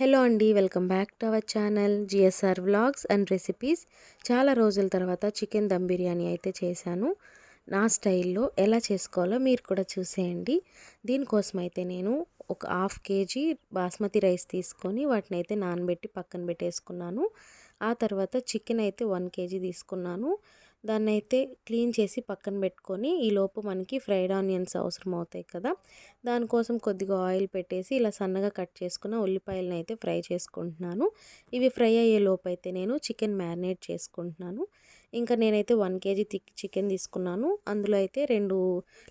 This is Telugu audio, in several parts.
హలో అండి welcome back to our channel GSR vlogs and recipes. చాలా రోజుల తర్వాత చికెన్ దమ్ బిర్యానీ అయితే చేశాను. నా స్టైల్లో ఎలా చేసుకోవాలో మీరు కూడా చూసేయండి. దీనికోసం అయితే నేను ఒక హాఫ్ కేజీ బాస్మతి రైస్ తీసుకొని వాటిని అయితే నానబెట్టి పక్కన పెట్టేసుకున్నాను. ఆ తర్వాత చికెన్ అయితే వన్ కేజీ తీసుకున్నాను. దాన్ని అయితే క్లీన్ చేసి పక్కన పెట్టుకొని ఈలోపు మనకి ఫ్రైడ్ ఆనియన్స్ అవసరం అవుతాయి కదా. దానికోసం కొద్దిగా ఆయిల్ పెట్టేసి ఇలా సన్నగా కట్ చేసుకున్న ఉల్లిపాయలను అయితే ఫ్రై చేసుకుంటున్నాను. ఇవి ఫ్రై అయ్యే లోపు అయితే నేను చికెన్ మ్యారినేట్ చేసుకుంటున్నాను. ఇంకా నేనైతే వన్ కేజీ థిక్ చికెన్ తీసుకున్నాను. అందులో అయితే రెండు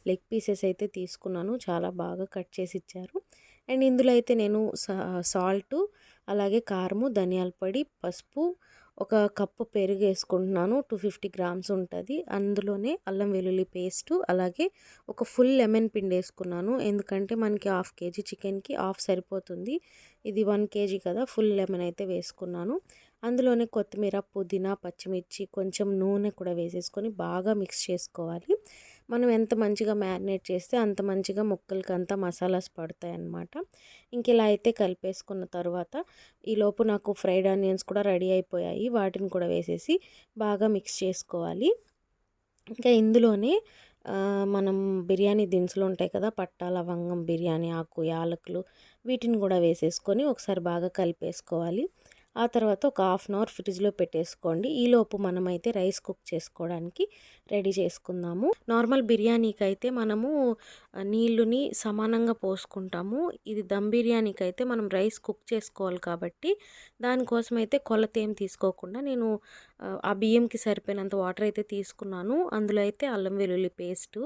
లెగ్ పీసెస్ అయితే తీసుకున్నాను. చాలా బాగా కట్ చేసి ఇచ్చారు. అండ్ ఇందులో అయితే నేను సాల్టు అలాగే కారము ధనియాల పొడి పసుపు ఒక కప్పు పెరుగు వేసుకుంటున్నాను. టూ ఫిఫ్టీ గ్రామ్స్ ఉంటుంది. అందులోనే అల్లం వెల్లుల్లి పేస్టు అలాగే ఒక ఫుల్ లెమన్ పిండి వేసుకున్నాను. ఎందుకంటే మనకి హాఫ్ కేజీ చికెన్కి హాఫ్ సరిపోతుంది. ఇది వన్ కేజీ కదా ఫుల్ లెమన్ అయితే వేసుకున్నాను. అందులోనే కొత్తిమీర పుదీనా పచ్చిమిర్చి కొంచెం నూనె కూడా వేసేసుకొని బాగా మిక్స్ చేసుకోవాలి. మనం ఎంత మంచిగా మ్యారినేట్ చేస్తే అంత మంచిగా ముక్కలకి అంతా మసాలాస్ పడతాయి అన్నమాట ఇంక ఇలా అయితే కలిపేసుకున్న తర్వాత ఈలోపు నాకు ఫ్రైడ్ ఆనియన్స్ కూడా రెడీ అయిపోయాయి. వాటిని కూడా వేసేసి బాగా మిక్స్ చేసుకోవాలి. ఇంకా ఇందులోనే మనం బిర్యానీ దినుసులు ఉంటాయి కదా పట్టా లవంగం బిర్యానీ ఆకు యాలకులు వీటిని కూడా వేసేసుకొని ఒకసారి బాగా కలిపేసుకోవాలి. ఆ తర్వాత ఒక హాఫ్ అన్ అవర్ ఫ్రిడ్జ్లో పెట్టేసుకోండి. ఈలోపు మనమైతే రైస్ కుక్ చేసుకోవడానికి రెడీ చేసుకుందాము. నార్మల్ బిర్యానీకి అయితే మనము నీళ్ళుని సమానంగా పోసుకుంటాము. ఇది దమ్ బిర్యానీకి అయితే మనం రైస్ కుక్ చేసుకోవాలి కాబట్టి దానికోసం అయితే కొలత ఏం తీసుకోకుండా నేను ఆ బియ్యంకి సరిపోయినంత వాటర్ అయితే తీసుకున్నాను. అందులో అయితే అల్లం వెల్లుల్లి పేస్టు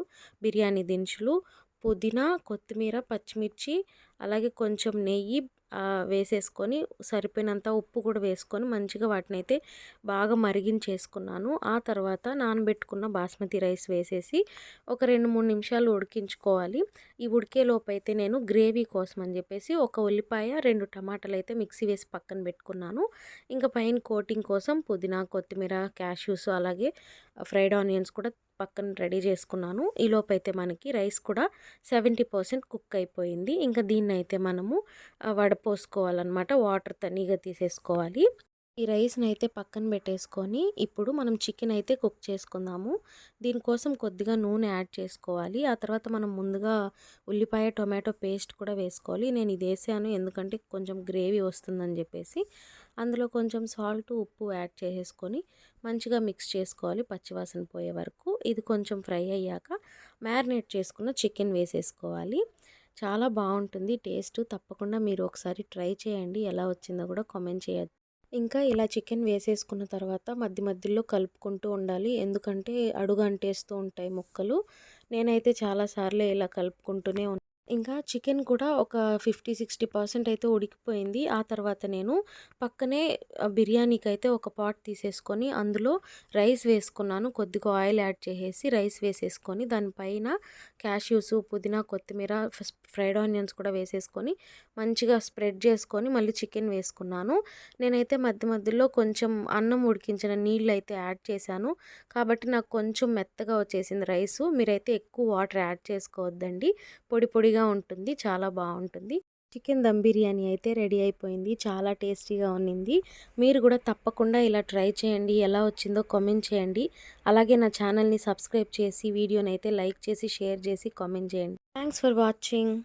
బిర్యానీ దినుసులు పుదీనా కొత్తిమీర పచ్చిమిర్చి అలాగే కొంచెం నెయ్యి వేసేసుకొని సరిపోయినంత ఉప్పు కూడా వేసుకొని మంచిగా వాటిని అయితే బాగా మరిగించేసుకున్నాను. ఆ తర్వాత నానబెట్టుకున్న బాస్మతి రైస్ వేసేసి ఒక రెండు మూడు నిమిషాలు ఉడికించుకోవాలి. ఈ ఉడికేలోపు అయితే నేను గ్రేవీ కోసం అని చెప్పేసి ఒక ఉల్లిపాయ రెండు టమాటాలు అయితే మిక్సీ వేసి పక్కన పెట్టుకున్నాను. ఇంకా పైన కోటింగ్ కోసం పుదీనా కొత్తిమీర క్యాష్యూస్ అలాగే ఫ్రైడ్ ఆనియన్స్ కూడా పక్కన రెడీ చేసుకున్నాను. ఈలోపు అయితే మనకి రైస్ కూడా సెవెంటీ పర్సెంట్ కుక్ అయిపోయింది. ఇంకా దీన్ని అయితే మనము వడపోసుకోవాలన్నమాట వాటర్ తనీగా తీసేసుకోవాలి. ఈ రైస్ని అయితే పక్కన పెట్టేసుకొని ఇప్పుడు మనం చికెన్ అయితే కుక్ చేసుకుందాము. దీనికోసం కొద్దిగా నూనె యాడ్ చేసుకోవాలి. ఆ తర్వాత మనం ముందుగా ఉల్లిపాయ టొమాటో పేస్ట్ కూడా వేసుకోవాలి. నేను ఇది వేసాను ఎందుకంటే కొంచెం గ్రేవీ వస్తుందని చెప్పేసి. అందులో కొంచెం సాల్ట్ ఉప్పు యాడ్ చేసేసుకొని మంచిగా మిక్స్ చేసుకోవాలి పచ్చివాసన పోయే వరకు. ఇది కొంచెం ఫ్రై అయ్యాక మ్యారినేట్ చేసుకున్న చికెన్ వేసేసుకోవాలి. చాలా బాగుంటుంది టేస్ట్. తప్పకుండా మీరు ఒకసారి ట్రై చేయండి ఎలా వచ్చిందో కూడా కామెంట్ చేయొచ్చు ఇంకా ఇలా చికెన్ వేసేసుకున్న తర్వాత మధ్య మధ్యలో కలుపుకుంటూ ఉండాలి. ఎందుకంటే అడుగు అంటేస్తూ ఉంటాయి ముక్కలు. నేనైతే చాలాసార్లు ఇలా కలుపుకుంటూనే ఇంకా చికెన్ కూడా ఒక ఫిఫ్టీ సిక్స్టీ పర్సెంట్ అయితే ఉడికిపోయింది. ఆ తర్వాత నేను పక్కనే బిర్యానీకి అయితే ఒక పాట్ తీసేసుకొని అందులో రైస్ వేసుకున్నాను. కొద్దిగా ఆయిల్ యాడ్ చేసేసి రైస్ వేసేసుకొని దానిపైన క్యాష్యూస్ పుదీనా కొత్తిమీర ఫ్రైడ్ ఆనియన్స్ కూడా వేసేసుకొని మంచిగా స్ప్రెడ్ చేసుకొని మళ్ళీ చికెన్ వేసుకున్నాను. నేనైతే మధ్య మధ్యలో కొంచెం అన్నం ఉడికించిన నీళ్ళు అయితే యాడ్ చేశాను. కాబట్టి నాకు కొంచెం మెత్తగా వచ్చేసింది రైసు. మీరైతే ఎక్కువ వాటర్ యాడ్ చేసుకోవద్దండి. పొడి పొడిగా ఉంటుంది. చాలా బాగుంటుంది. చికెన్ దమ్ బిర్యానీ అయితే రెడీ అయిపోయింది. చాలా టేస్టీగా ఉన్నింది. మీరు కూడా తప్పకుండా ఇలా ట్రై చేయండి. ఎలా వచ్చిందో కామెంట్ చేయండి. అలాగే నా ఛానల్ని సబ్స్క్రైబ్ చేసి వీడియోని అయితే లైక్ చేసి షేర్ చేసి కామెంట్ చేయండి. Thanks for watching.